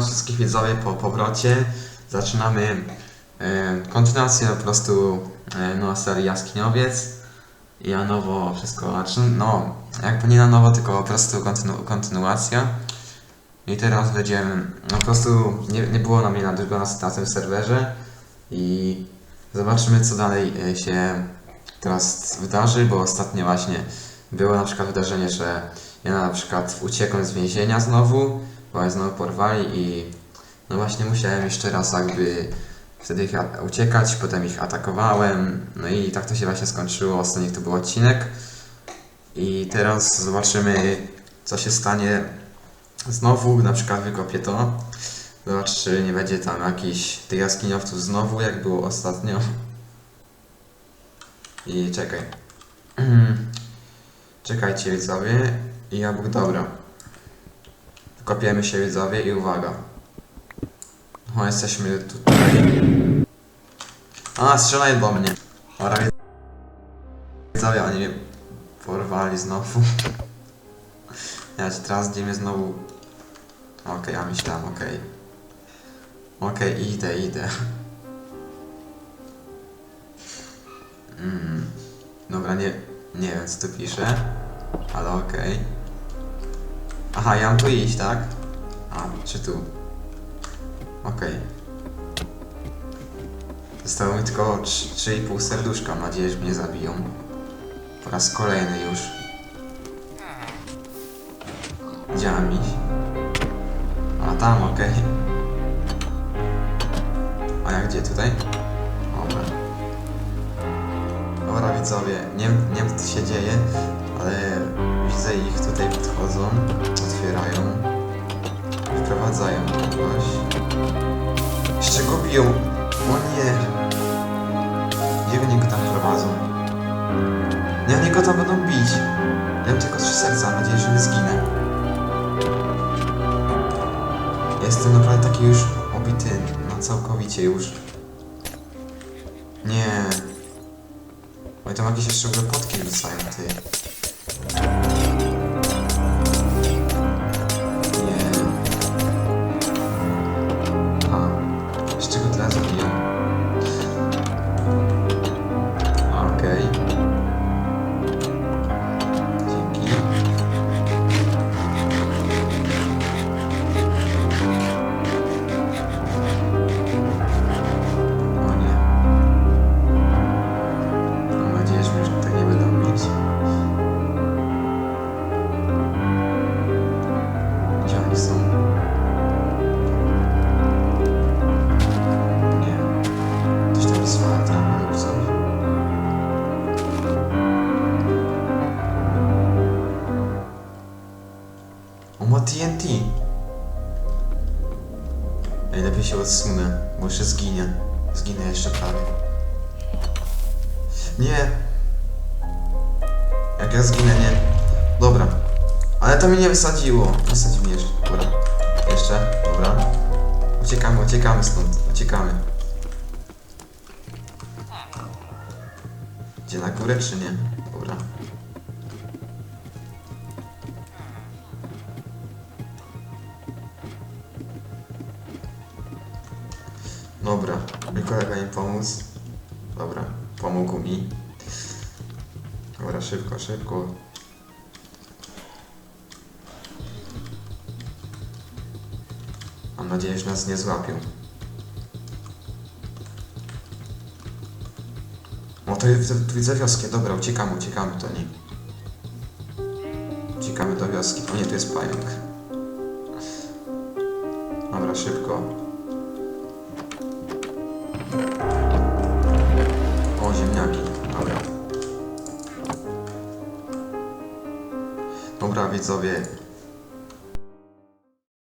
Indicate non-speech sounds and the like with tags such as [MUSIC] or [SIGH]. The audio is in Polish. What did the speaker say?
Wszystkich widzowie po powrocie. Zaczynamy e, kontynuację po prostu e, no, serii Jaskiniowiec. I na nowo wszystko, znaczy no, jakby nie na nowo, tylko po prostu kontynu, kontynuacja. I teraz będziemy, no po prostu nie, nie było na mnie na długo na, na tym serwerze i zobaczymy co dalej e, się teraz wydarzy, bo ostatnio właśnie było na przykład wydarzenie, że ja na przykład uciekłem z więzienia znowu, mnie znowu porwali i no właśnie musiałem jeszcze raz jakby wtedy ich uciekać, potem ich atakowałem, no i tak to się właśnie skończyło, ostatni to był odcinek. I teraz zobaczymy co się stanie znowu, na przykład wykopię to, zobacz czy nie będzie tam jakichś tych jaskiniowców znowu, jak było ostatnio. I czekaj. [CLEARS THROAT] Czekajcie widzowie. I ja Bóg dobra Kopiemy się widzowie i uwaga. O, jesteśmy tutaj. A, strzelaj do mnie. Ora widzowie, oni mnie porwali znowu. Ja teraz idziemy znowu. Okej, ja myślałem, okej. Okej, idę, idę. Mm. Dobra, nie, nie wiem co tu pisze, ale okej. Aha, ja mam tu iść, tak? A, czy tu? Okej. Zostało mi tylko trz- 3,5 serduszka. Mam nadzieję, że mnie zabiją. Po raz kolejny już. Gdzie mam iść? A, tam, okej. A ja gdzie? Tutaj? Dobra. Dobra widzowie, nie, nie wiem co się dzieje, ale widzę ich tutaj podchodzą, wprowadzają kogoś. Jeszcze go biją! O nie! Gdzie oni go tam prowadzą? Nie, oni go tam będą bić! Ja mam tylko trzy serca, mam nadzieję, że nie zginę. Jestem naprawdę taki już obity, no całkowicie już. Nie. Oj, tam jakieś jeszcze w ogóle potki rzucają, ty. TNT! Ej, lepiej się odsunę, bo jeszcze zginie. Zginę jeszcze prawie. Nie! Jak ja zginę, nie. Dobra. Ale to mnie nie wysadziło. Wysadzi mnie jeszcze. Dobra. Jeszcze. Dobra. Uciekamy, uciekamy stąd. Uciekamy. Gdzie na górę czy nie? Dobra. Dobra. Mój kolega mi pomóc. Dobra. Pomógł mi. Dobra, szybko, szybko. Mam nadzieję, że nas nie złapią. O, to tu widzę wioskę. Dobra, uciekamy, uciekamy, to nie. Uciekamy do wioski. O nie, tu jest pająk. Dobra, szybko. O, ziemniaki. Dobra. Dobra, widzowie.